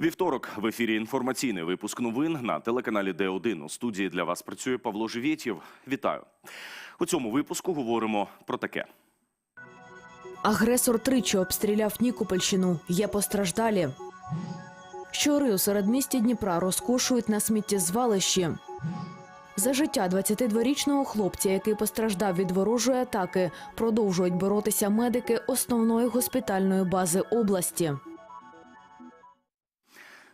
Вівторок в ефірі інформаційний випуск новин на телеканалі Д1. У студії для вас працює Павло Живєтєв. Вітаю. У цьому випуску говоримо про таке. Агресор тричі обстріляв Нікопольщину. Є постраждалі. Щори у середмісті Дніпра розкошують на сміттєзвалищі. За життя 22-річного хлопця, який постраждав від ворожої атаки, продовжують боротися медики основної госпітальної бази області.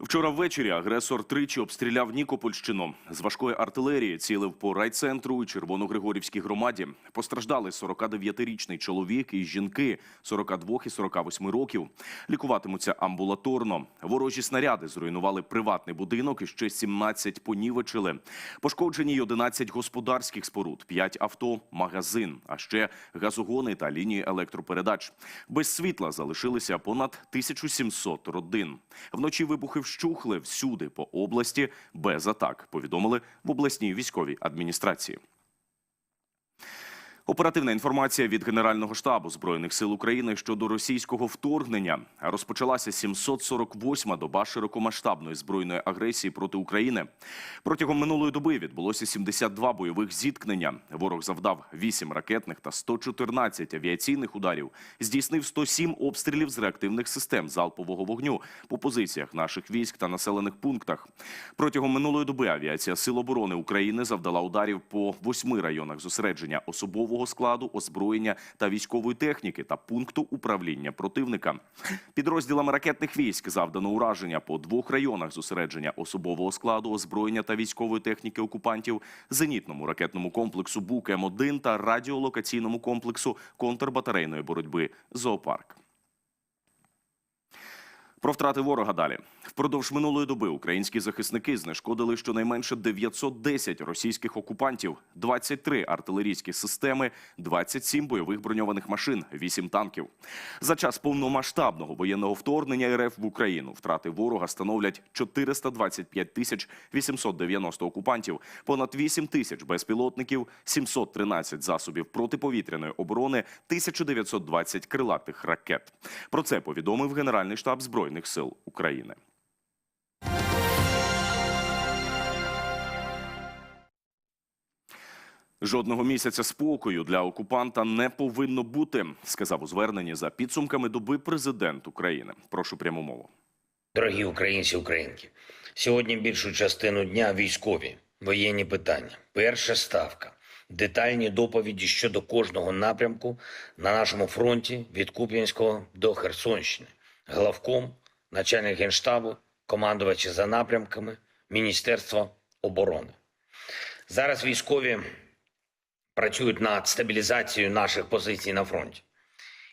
Вчора ввечері агресор тричі обстріляв Нікопольщину. З важкої артилерії цілив по райцентру і Червоногригорівській громаді. Постраждали 49-річний чоловік і жінки 42 і 48 років. Лікуватимуться амбулаторно. Ворожі снаряди зруйнували приватний будинок і ще 17 понівечили. Пошкоджені й 11 господарських споруд, 5 авто, магазин, а ще газогони та лінії електропередач. Без світла залишилися понад 1700 родин. Вночі вибухи вщухли всюди по області без атак, повідомили в обласній військовій адміністрації. Оперативна інформація від Генерального штабу збройних сил України щодо російського вторгнення розпочалася 748-ма доба широкомасштабної збройної агресії проти України. Протягом минулої доби відбулося 72 бойових зіткнення. Ворог завдав 8 ракетних та 114 авіаційних ударів. Здійснив 107 обстрілів з реактивних систем залпового вогню по позиціях наших військ та населених пунктах. Протягом минулої доби авіація Сил оборони України завдала ударів по восьми районах зосередження особового складу, озброєння та військової техніки та пункту управління противника. Підрозділами ракетних військ завдано ураження по двох районах зосередження особового складу, озброєння та військової техніки окупантів, зенітному ракетному комплексу Бук М1 та радіолокаційному комплексу контрбатарейної боротьби Зоопарк. Про втрати ворога далі. Впродовж минулої доби українські захисники знешкодили щонайменше 910 російських окупантів, 23 артилерійські системи, 27 бойових броньованих машин, 8 танків. За час повномасштабного воєнного вторгнення РФ в Україну втрати ворога становлять 425 тисяч 890 окупантів, понад 8 тисяч безпілотників, 713 засобів протиповітряної оборони, 1920 крилатих ракет. Про це повідомив Генеральний штаб Збройних сил України. Жодного місяця спокою для окупанта не повинно бути, сказав у зверненні за підсумками доби президент України. Прошу пряму мову. Дорогі українці, українки, сьогодні більшу частину дня військові воєнні питання. Перша ставка. Детальні доповіді щодо кожного напрямку на нашому фронті від Куп'янського до Херсонщини. Главком, начальник генштабу, командувачі за напрямками, Міністерство оборони. Зараз військові працюють над стабілізацією наших позицій на фронті.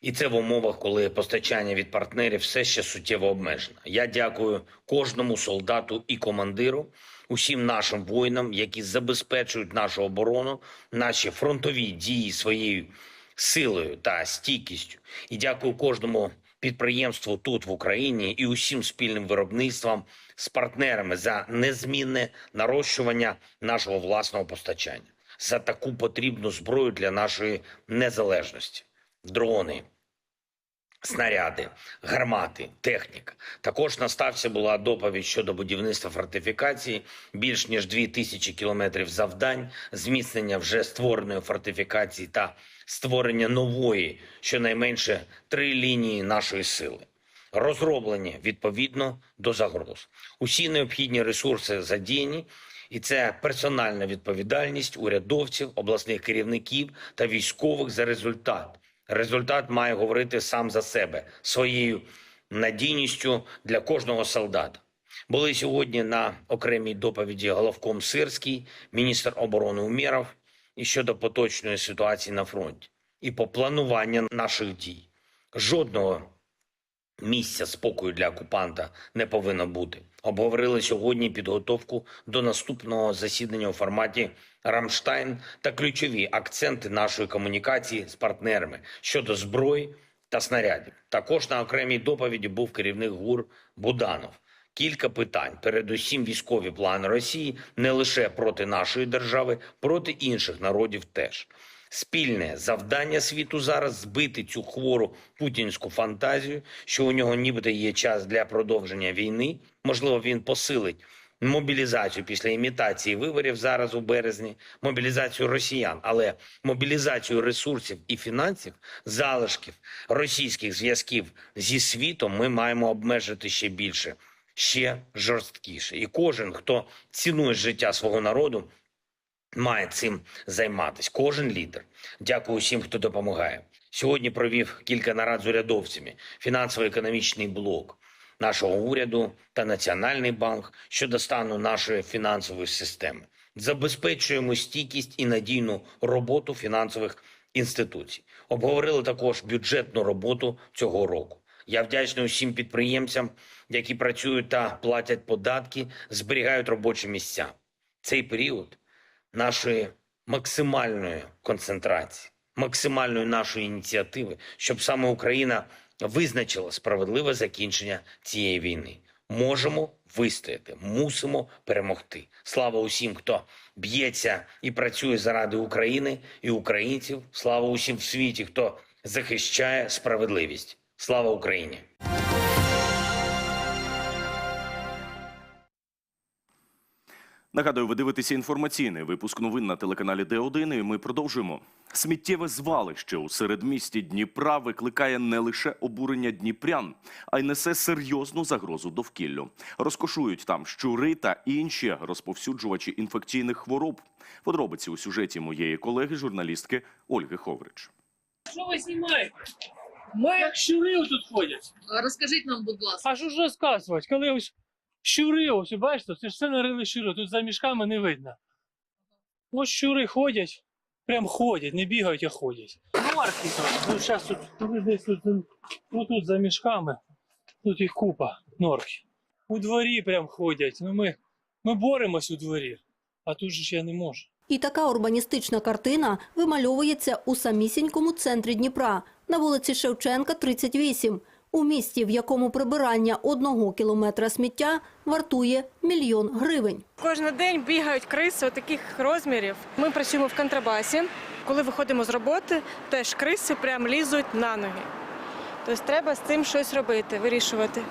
І це в умовах, коли постачання від партнерів все ще суттєво обмежено. Я дякую кожному солдату і командиру, усім нашим воїнам, які забезпечують нашу оборону, наші фронтові дії своєю силою та стійкістю. І дякую кожному підприємству тут в Україні і усім спільним виробництвам з партнерами за незмінне нарощування нашого власного постачання, за таку потрібну зброю для нашої незалежності дрони, снаряди, гармати, техніка. Також на ставці була доповідь щодо будівництва фортифікації, більш ніж дві тисячі кілометрів завдань, зміцнення вже створеної фортифікації та створення нової, щонайменше три лінії нашої сили. Розроблені відповідно до загроз. Усі необхідні ресурси задіяні, і це персональна відповідальність урядовців, обласних керівників та військових за результат. Результат має говорити сам за себе своєю надійністю для кожного солдата. Були сьогодні на окремій доповіді головком Сирський, міністр оборони Умєров і щодо поточної ситуації на фронті, і по плануванню наших дій. Жодного місця спокою для окупанта не повинно бути. Обговорили сьогодні підготовку до наступного засідання у форматі Рамштайн та ключові акценти нашої комунікації з партнерами щодо зброї та снарядів. Також на окремій доповіді був керівник ГУР Буданов. Кілька питань. Передусім, військові плани Росії не лише проти нашої держави, проти інших народів теж. Спільне завдання світу зараз збити цю хвору путінську фантазію, що у нього нібито є час для продовження війни. Можливо, він посилить мобілізацію після імітації виборів зараз у березні, мобілізацію росіян, але мобілізацію ресурсів і фінансів, залишків російських зв'язків зі світом ми маємо обмежити ще більше, ще жорсткіше. І кожен, хто цінує життя свого народу, має цим займатися. Кожен лідер. Дякую усім, хто допомагає. Сьогодні провів кілька нарад з урядовцями, фінансово-економічний блок нашого уряду та Національний банк щодо стану нашої фінансової системи. Забезпечуємо стійкість і надійну роботу фінансових інституцій. Обговорили також бюджетну роботу цього року. Я вдячний усім підприємцям, які працюють та платять податки, зберігають робочі місця. Цей період нашої максимальної концентрації, максимальної нашої ініціативи, щоб саме Україна визначила справедливе закінчення цієї війни. Можемо вистояти, мусимо перемогти. Слава усім, хто б'ється і працює заради України і українців. Слава усім в світі, хто захищає справедливість. Слава Україні! Нагадую, ви дивитеся інформаційний випуск новин на телеканалі Д1, і ми продовжуємо. Сміттєве звалище у середмісті Дніпра викликає не лише обурення дніпрян, а й несе серйозну загрозу довкіллю. Розкошують там щури та інші розповсюджувачі інфекційних хвороб. Подробиці у сюжеті моєї колеги, журналістки Ольги Ховрич. Що ви знімаєте? Як щури тут ходять. Розкажіть нам, будь ласка. А що ж розказувати? Коли ось щури, ось бачите, це ж все нарили щури, тут за мішками не видно. Ось щури ходять, прям ходять, не бігають, а ходять. Марки тут. Ну, зараз тут, тут десь тут, ну, тут за мішками, тут їх купа норки. У дворі прям ходять. Ну, ми, ми боремось у дворі, а тут же ж я не можу. І така урбаністична картина вимальовується у самісінькому центрі Дніпра на вулиці Шевченка, 38, у місті, в якому прибирання одного кілометра сміття вартує мільйон гривень. Кожен день бігають криси таких розмірів. Ми працюємо в контрабасі. Коли виходимо з роботи, теж криси прям лізуть на ноги. Тобто треба з цим щось робити, вирішувати.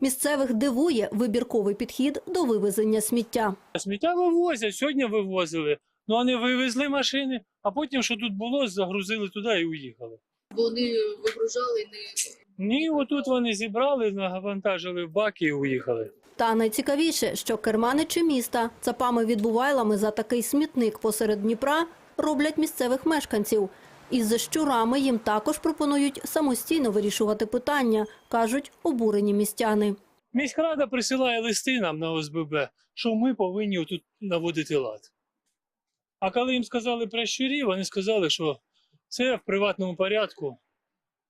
Місцевих дивує вибірковий підхід до вивезення сміття. Сміття вивозять, сьогодні вивозили. Ну, вони вивезли машини, а потім, що тут було, загрузили туди і уїхали. Бо вони вигружали не Ні, отут вони зібрали, навантажили в баки і уїхали. Та найцікавіше, що керманичі міста цапами відбувайлами за такий смітник посеред Дніпра роблять місцевих мешканців. Із щурами їм також пропонують самостійно вирішувати питання, кажуть обурені містяни. Міськрада присилає листи нам на ОСББ, що ми повинні тут наводити лад. А коли їм сказали про щурів, вони сказали, що це в приватному порядку.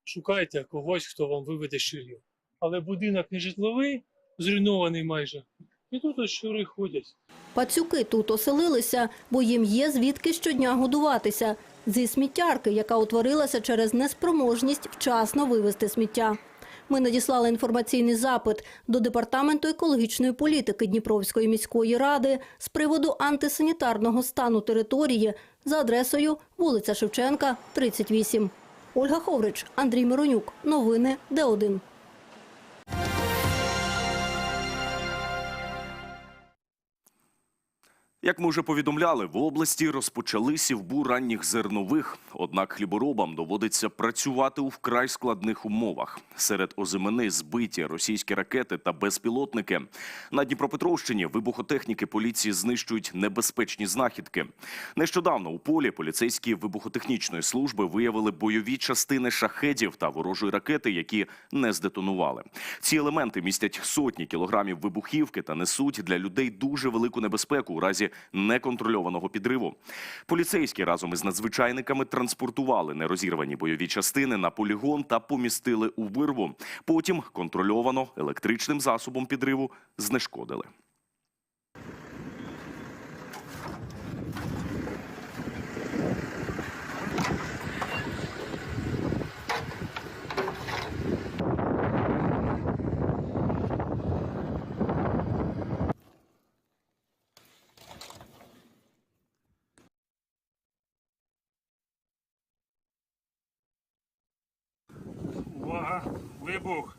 Шукайте когось, хто вам виведе щурів. Але будинок не житловий, зруйнований майже. І тут ось щури ходять. Пацюки тут оселилися, бо їм є звідки щодня годуватися зі сміттярки, яка утворилася через неспроможність вчасно вивезти сміття. Ми надіслали інформаційний запит до департаменту екологічної політики Дніпровської міської ради з приводу антисанітарного стану території за адресою вулиця Шевченка, 38. Ольга Ховрич, Андрій Миронюк. Новини Д1. Як ми вже повідомляли, в області розпочали сівбу ранніх зернових. Однак хліборобам доводиться працювати у вкрай складних умовах. Серед озимини збиті російські ракети та безпілотники. На Дніпропетровщині вибухотехніки поліції знищують небезпечні знахідки. Нещодавно у полі поліцейські вибухотехнічної служби виявили бойові частини шахедів та ворожої ракети, які не здетонували. Ці елементи містять сотні кілограмів вибухівки та несуть для людей дуже велику небезпеку у разі неконтрольованого підриву. Поліцейські разом із надзвичайниками транспортували нерозірвані бойові частини на полігон та помістили у вирву. Потім контрольовано електричним засобом підриву знешкодили. Увага! Вибух!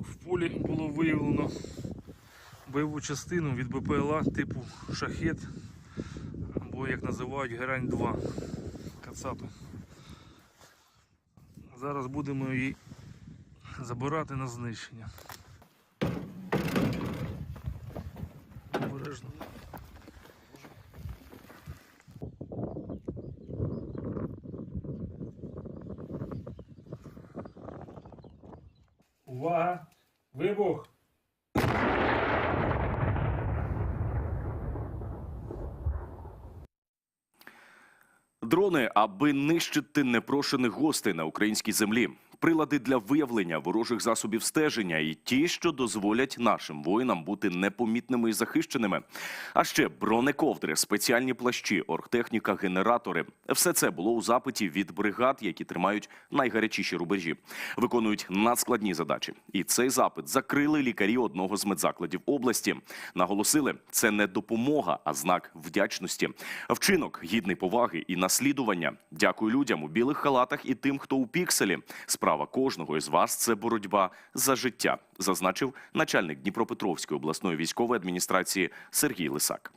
В полі було виявлено бойову частину від БПЛА типу шахет, або як називають герань 2 Кацапи. Зараз будемо її забирати на знищення. Обережно. Аби нищити непрошених гостей на українській землі, прилади для виявлення ворожих засобів стеження і ті, що дозволять нашим воїнам бути непомітними і захищеними. А ще бронековдри, спеціальні плащі, оргтехніка, генератори. Все це було у запиті від бригад, які тримають найгарячіші рубежі, виконують надскладні задачі. І цей запит закрили лікарі одного з медзакладів області. Наголосили, це не допомога, а знак вдячності. Вчинок гідний поваги і наслідування. Дякую людям у білих халатах і тим, хто у пікселі. Справа кожного із вас це боротьба за життя, зазначив начальник Дніпропетровської обласної військової адміністрації Сергій Лисак.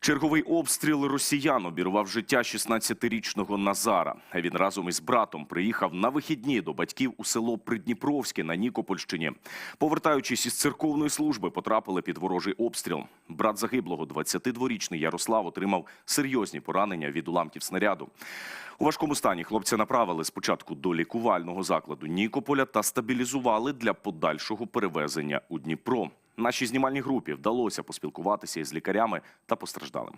Черговий обстріл росіян обірвав життя 16-річного Назара. Він разом із братом приїхав на вихідні до батьків у село Придніпровське на Нікопольщині. Повертаючись із церковної служби, потрапили під ворожий обстріл. Брат загиблого, 22-річний Ярослав, отримав серйозні поранення від уламків снаряду. У важкому стані хлопця направили спочатку до лікувального закладу Нікополя та стабілізували для подальшого перевезення у Дніпро. Нашій знімальній групі вдалося поспілкуватися із лікарями та постраждалим.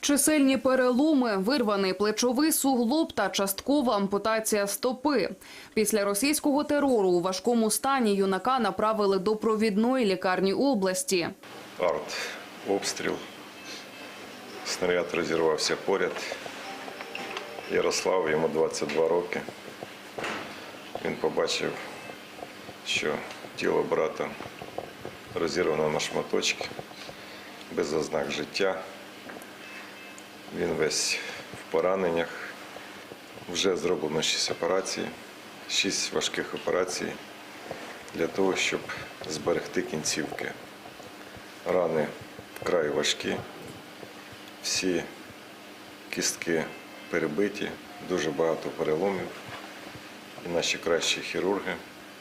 Чисельні переломи, вирваний плечовий суглоб та часткова ампутація стопи. Після російського терору у важкому стані юнака направили до провідної лікарні області. арт обстріл. Снаряд розірвався поряд. Ярослав, йому 22 роки. Він побачив, що тіло брата розірвано на шматочки, без ознак життя. Він весь в пораненнях. Вже зроблено 6 операцій, 6 важких операцій для того, щоб зберегти кінцівки. Рани вкрай важкі, всі кістки перебиті, дуже багато переломів. І наші кращі хірурги,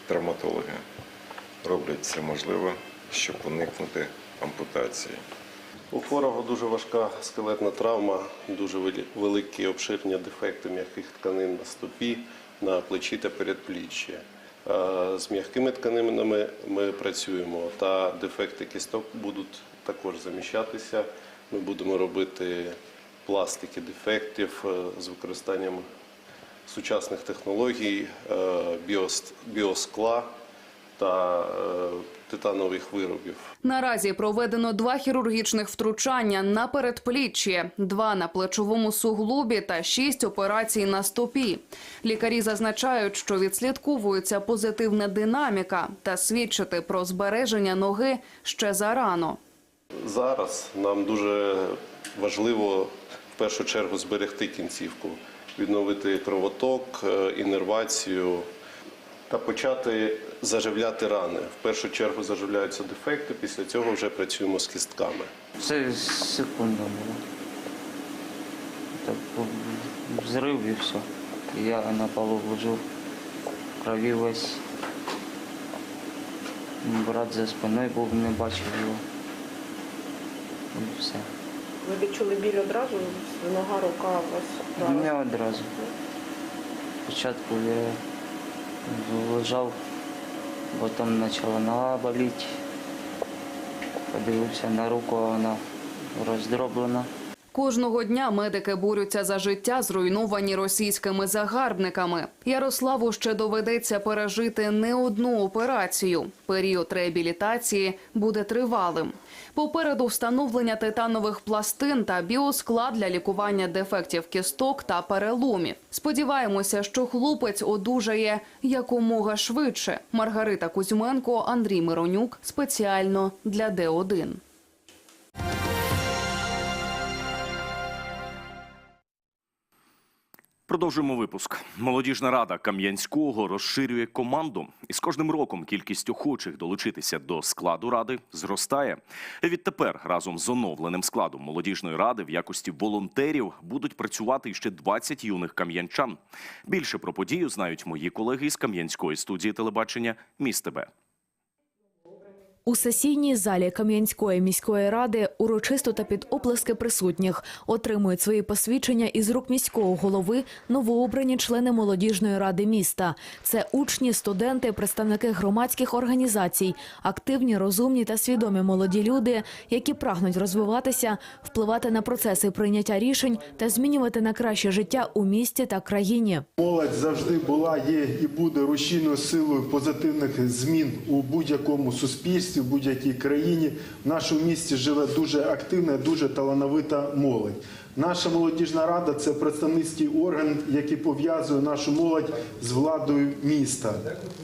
травматологи роблять все можливе, щоб уникнути ампутації. У хворого дуже важка скелетна травма, дуже великі обширні дефекти м'яких тканин на стопі, на плечі та передпліччі. Е, З м'якими тканинами ми працюємо, та дефекти кісток будуть також заміщатися. Ми будемо робити пластики дефектів е, з використанням сучасних технологій, е, біоскла та титанових виробів. Наразі проведено два хірургічних втручання на передпліччі, два на плечовому суглобі та шість операцій на стопі. Лікарі зазначають, що відслідковується позитивна динаміка та свідчити про збереження ноги ще зарано. Зараз нам дуже важливо в першу чергу зберегти кінцівку, відновити кровоток, е, інервацію та почати заживляти рани. В першу чергу заживляються дефекти, після цього вже працюємо з кістками. Це секунда була. Так, взрыв и все. Я на полу лежу, крові весь. Брат за спиною був, не бачив його. І все. Ви відчули біль одразу? Нога, рука у вас? Не одразу. Спочатку я лежав, потім почала нога боліти. Подивився на руку, вона роздроблена. Кожного дня медики борються за життя, зруйновані російськими загарбниками. Ярославу ще доведеться пережити не одну операцію. Період реабілітації буде тривалим. Попереду встановлення титанових пластин та біоскла для лікування дефектів кісток та переломів. Сподіваємося, що хлопець одужає якомога швидше. Маргарита Кузьменко, Андрій Миронюк спеціально для Д1. Продовжуємо випуск. Молодіжна рада Кам'янського розширює команду, і з кожним роком кількість охочих долучитися до складу ради зростає. Відтепер разом з оновленим складом молодіжної ради в якості волонтерів будуть працювати ще 20 юних кам'янчан. Більше про подію знають мої колеги із Кам'янської студії телебачення «Міст ТБ». У сесійній залі Кам'янської міської ради урочисто та під оплески присутніх отримують свої посвідчення із рук міського голови новообрані члени молодіжної ради міста. Це учні, студенти, представники громадських організацій, активні, розумні та свідомі молоді люди, які прагнуть розвиватися, впливати на процеси прийняття рішень та змінювати на краще життя у місті та країні. Молодь завжди була, є і буде рушійною силою позитивних змін у будь-якому суспільстві, в будь-якій країні. В нашому місті живе дуже активна, дуже талановита молодь. Наша молодіжна рада це представницький орган, який пов'язує нашу молодь з владою міста.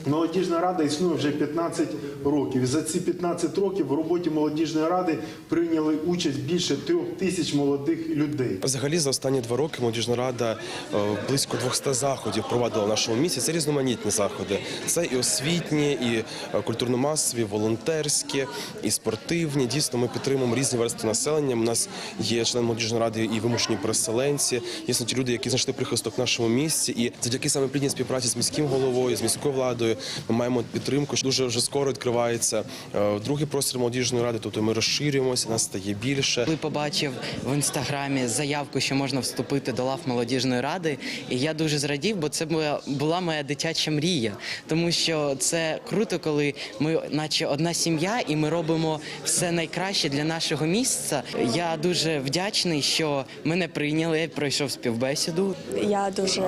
Молодіжна рада існує вже 15 років. За ці 15 років в роботі молодіжної ради прийняли участь більше трьох тисяч молодих людей. Взагалі за останні два роки молодіжна рада е, близько 200 заходів провадила в нашому місті. Це різноманітні заходи. Це і освітні, і е, культурно-масові, волонтерські, і спортивні. Дійсно, ми підтримуємо різні верстви населення. У нас є член молодіжної ради і вимушені переселенці. Є ті люди, які знайшли прихисток в нашому місті. І завдяки саме плідній співпраці з міським головою, з міською владою, ми маємо підтримку. Дуже вже скоро відкривається е, другий простір молодіжної ради. Тобто ми розширюємося, нас стає більше. Коли побачив в інстаграмі заявку, що можна вступити до лав молодіжної ради, і я дуже зрадів, бо це була моя дитяча мрія. Тому що це круто, коли ми, наче одна сім'я, і ми робимо все найкраще для нашого місця. Я дуже вдячний, що мене прийняли, я пройшов співбесіду. Я дуже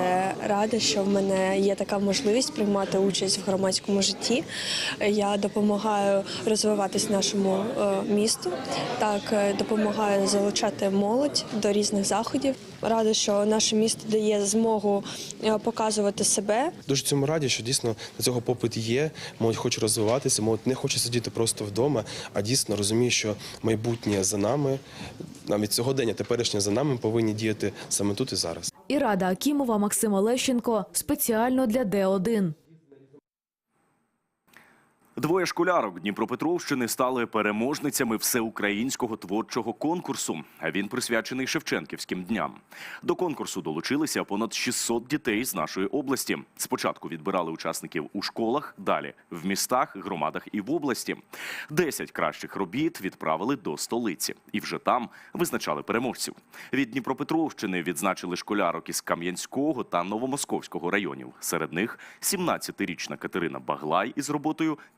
рада, що в мене є така можливість приймати участь в громадському житті. Я допомагаю розвиватись нашому е, місту. Так, е, допомагаю залучати молодь до різних заходів. Рада, що наше місто дає змогу е, показувати себе. Дуже цьому раді, що дійсно на цього попит є. Молодь хоче розвиватися, молодь не хоче сидіти просто вдома, а дійсно розуміє, що майбутнє за нами, навіть сьогодення, теперішнє за нами повинні діяти саме тут і зараз. І Рада Акімова, Максима Лещенко спеціально для Д1. Двоє школярок Дніпропетровщини стали переможницями всеукраїнського творчого конкурсу. Він присвячений Шевченківським дням. До конкурсу долучилися понад 600 дітей з нашої області. Спочатку відбирали учасників у школах, далі в містах, громадах і в області. Десять кращих робіт відправили до столиці, і вже там визначали переможців. Від Дніпропетровщини відзначили школярок із Кам'янського та Новомосковського районів. Серед них 17-річна Катерина Баглай із роботою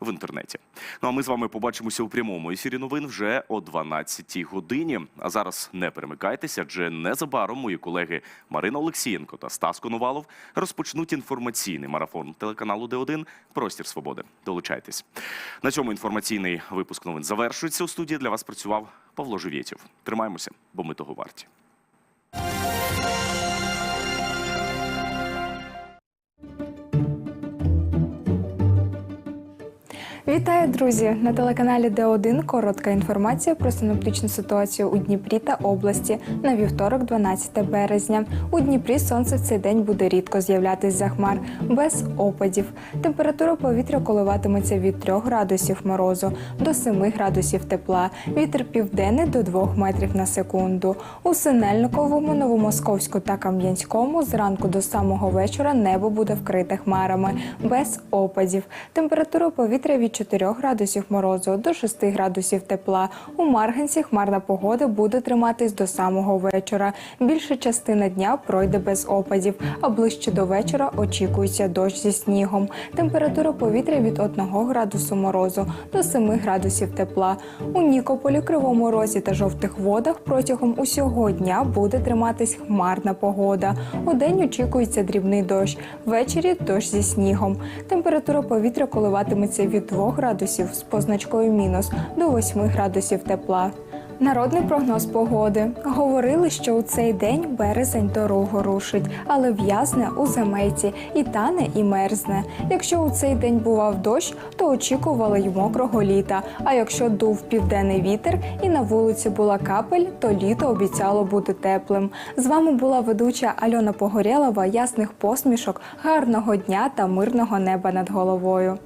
в інтернеті. Ну а ми з вами побачимося у прямому ефірі новин вже о 12-й годині. А зараз не перемикайтеся, адже незабаром мої колеги Марина Олексієнко та Стас Коновалов розпочнуть інформаційний марафон телеканалу Д1 Простір Свободи. Долучайтесь. На цьому інформаційний випуск новин завершується. У студії для вас працював Павло Живєтєв. Тримаємося, бо ми того варті. Вітаю, друзі! На телеканалі Д1 коротка інформація про синоптичну ситуацію у Дніпрі та області на вівторок, 12 березня. У Дніпрі сонце в цей день буде рідко з'являтись за хмар без опадів. Температура повітря коливатиметься від 3 градусів морозу до 7 градусів тепла. Вітер південний до 2 метрів на секунду. У Синельниковому, Новомосковську та Кам'янському зранку до самого вечора небо буде вкрите хмарами без опадів. Температура повітря від 4 градусів морозу до 6 градусів тепла. У Марганці хмарна погода буде триматись до самого вечора. Більша частина дня пройде без опадів, а ближче до вечора очікується дощ зі снігом. Температура повітря від 1 градусу морозу до 7 градусів тепла. У Нікополі, Кривому Розі та жовтих водах протягом усього дня буде триматись хмарна погода. У день очікується дрібний дощ. Ввечері дощ зі снігом. Температура повітря коливатиметься від 2 градусів з позначкою мінус до 8 градусів тепла. Народний прогноз погоди. Говорили, що у цей день березень дорогу рушить, але в'язне у заметі і тане, і мерзне. Якщо у цей день бував дощ, то очікували й мокрого літа. А якщо дув південний вітер і на вулиці була капель, то літо обіцяло бути теплим. З вами була ведуча Альона Погорєлова. Ясних посмішок, гарного дня та мирного неба над головою.